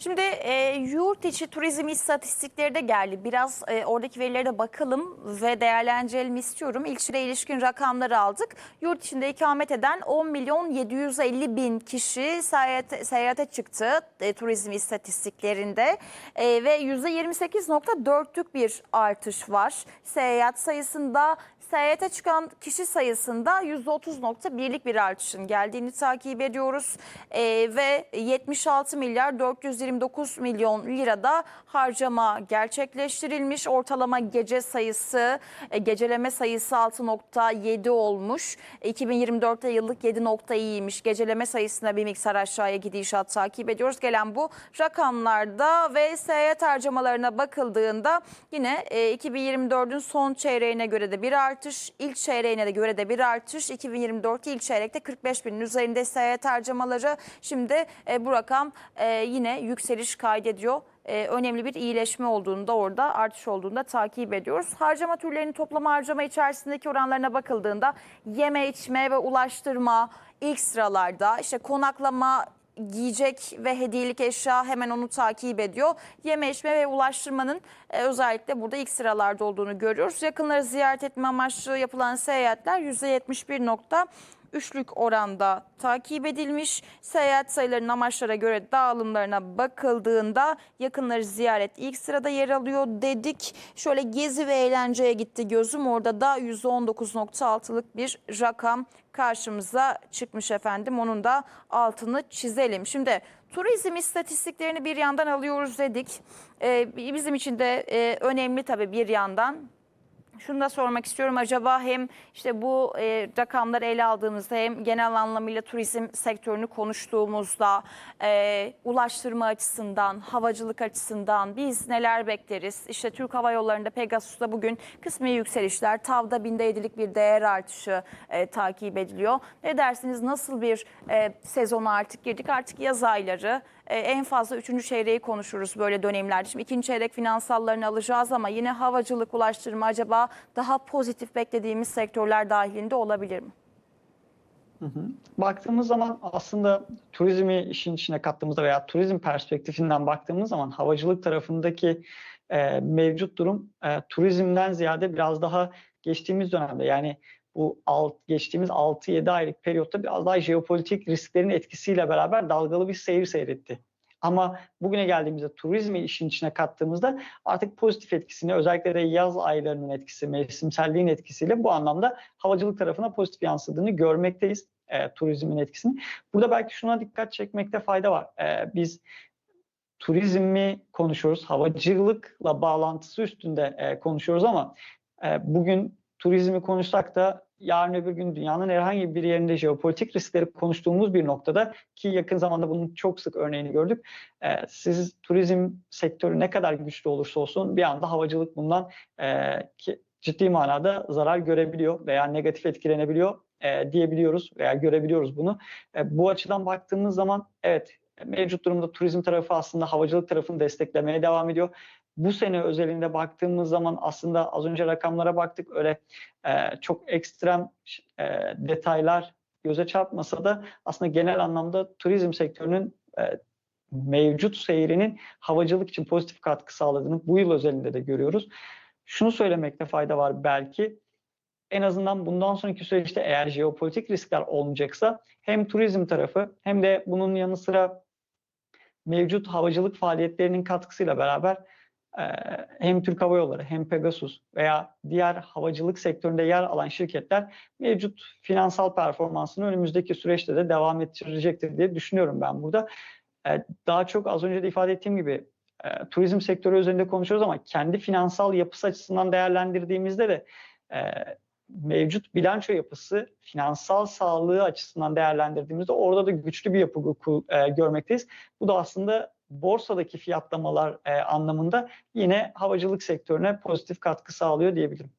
Şimdi e, yurt içi turizm istatistikleri de geldi. Biraz e, oradaki verilere bakalım ve değerlendirelim istiyorum. Süre ilişkin rakamları aldık. Yurt içinde ikamet eden 10 milyon 750 bin kişi seyahate, seyahate çıktı e, turizm istatistiklerinde. E, ve %28.4'lük bir artış var. Seyahat sayısında Seyahate çıkan kişi sayısında %30.birlik bir artışın geldiğini takip ediyoruz. Ee, ve 76 milyar 429 milyon lirada harcama gerçekleştirilmiş. Ortalama gece sayısı, e, geceleme sayısı 6.7 olmuş. 2024'te yıllık 7.2'ymiş. Geceleme sayısına bir miktar aşağıya gidişat takip ediyoruz. Gelen bu rakamlarda ve seyahat harcamalarına bakıldığında yine e, 2024'ün son çeyreğine göre de bir artış, ilk çeyreğine de göre de bir artış. 2024 ilk çeyrekte 45 binin üzerinde seyahat harcamaları. Şimdi e, bu rakam e, yine yükseliş kaydediyor. E, önemli bir iyileşme olduğunu da orada artış olduğunu da takip ediyoruz. Harcama türlerinin toplama harcama içerisindeki oranlarına bakıldığında yeme içme ve ulaştırma ilk sıralarda işte konaklama giyecek ve hediyelik eşya hemen onu takip ediyor. Yeme içme ve ulaştırmanın e, özellikle burada ilk sıralarda olduğunu görüyoruz. Yakınları ziyaret etme amaçlı yapılan seyahatler %71.3'lük oranda takip edilmiş. Seyahat sayılarının amaçlara göre dağılımlarına bakıldığında yakınları ziyaret ilk sırada yer alıyor dedik. Şöyle gezi ve eğlenceye gitti gözüm orada da %19.6'lık bir rakam karşımıza çıkmış efendim. Onun da altını çizelim. Şimdi turizm istatistiklerini bir yandan alıyoruz dedik. Ee, bizim için de e, önemli tabii bir yandan. Şunu da sormak istiyorum. Acaba hem işte bu e, rakamları ele aldığımızda hem genel anlamıyla turizm sektörünü konuştuğumuzda e, ulaştırma açısından, havacılık açısından biz neler bekleriz? İşte Türk Hava Yolları'nda Pegasus'ta bugün kısmi yükselişler, TAV'da binde yedilik bir değer artışı e, takip ediliyor. Ne dersiniz? Nasıl bir e, sezona artık girdik? Artık yaz ayları. E, en fazla üçüncü çeyreği konuşuruz böyle dönemlerde. Şimdi ikinci çeyrek finansallarını alacağız ama yine havacılık, ulaştırma acaba daha pozitif beklediğimiz sektörler dahilinde olabilir mi? Baktığımız zaman aslında turizmi işin içine kattığımızda veya turizm perspektifinden baktığımız zaman havacılık tarafındaki e, mevcut durum e, turizmden ziyade biraz daha geçtiğimiz dönemde yani bu alt, geçtiğimiz 6-7 aylık periyotta biraz daha jeopolitik risklerin etkisiyle beraber dalgalı bir seyir seyretti. Ama bugüne geldiğimizde turizmi işin içine kattığımızda artık pozitif etkisini özellikle de yaz aylarının etkisi, mevsimselliğin etkisiyle bu anlamda havacılık tarafına pozitif yansıdığını görmekteyiz e, turizmin etkisini. Burada belki şuna dikkat çekmekte fayda var. E, biz turizmi konuşuyoruz, havacılıkla bağlantısı üstünde e, konuşuyoruz ama e, bugün turizmi konuşsak da yarın öbür gün dünyanın herhangi bir yerinde jeopolitik riskleri konuştuğumuz bir noktada ki yakın zamanda bunun çok sık örneğini gördük. E, siz turizm sektörü ne kadar güçlü olursa olsun bir anda havacılık bundan e, ki, ciddi manada zarar görebiliyor veya negatif etkilenebiliyor e, diyebiliyoruz veya görebiliyoruz bunu. E, bu açıdan baktığımız zaman evet mevcut durumda turizm tarafı aslında havacılık tarafını desteklemeye devam ediyor bu sene özelinde baktığımız zaman aslında az önce rakamlara baktık öyle e, çok ekstrem e, detaylar göze çarpmasa da aslında genel anlamda turizm sektörünün e, mevcut seyrinin havacılık için pozitif katkı sağladığını bu yıl özelinde de görüyoruz. Şunu söylemekte fayda var belki en azından bundan sonraki süreçte eğer jeopolitik riskler olmayacaksa hem turizm tarafı hem de bunun yanı sıra mevcut havacılık faaliyetlerinin katkısıyla beraber hem Türk Hava Yolları hem Pegasus veya diğer havacılık sektöründe yer alan şirketler mevcut finansal performansını önümüzdeki süreçte de devam ettirecektir diye düşünüyorum ben burada. Daha çok az önce de ifade ettiğim gibi turizm sektörü üzerinde konuşuyoruz ama kendi finansal yapısı açısından değerlendirdiğimizde de mevcut bilanço yapısı finansal sağlığı açısından değerlendirdiğimizde orada da güçlü bir yapı görmekteyiz. Bu da aslında borsadaki fiyatlamalar e, anlamında yine havacılık sektörüne pozitif katkı sağlıyor diyebilirim.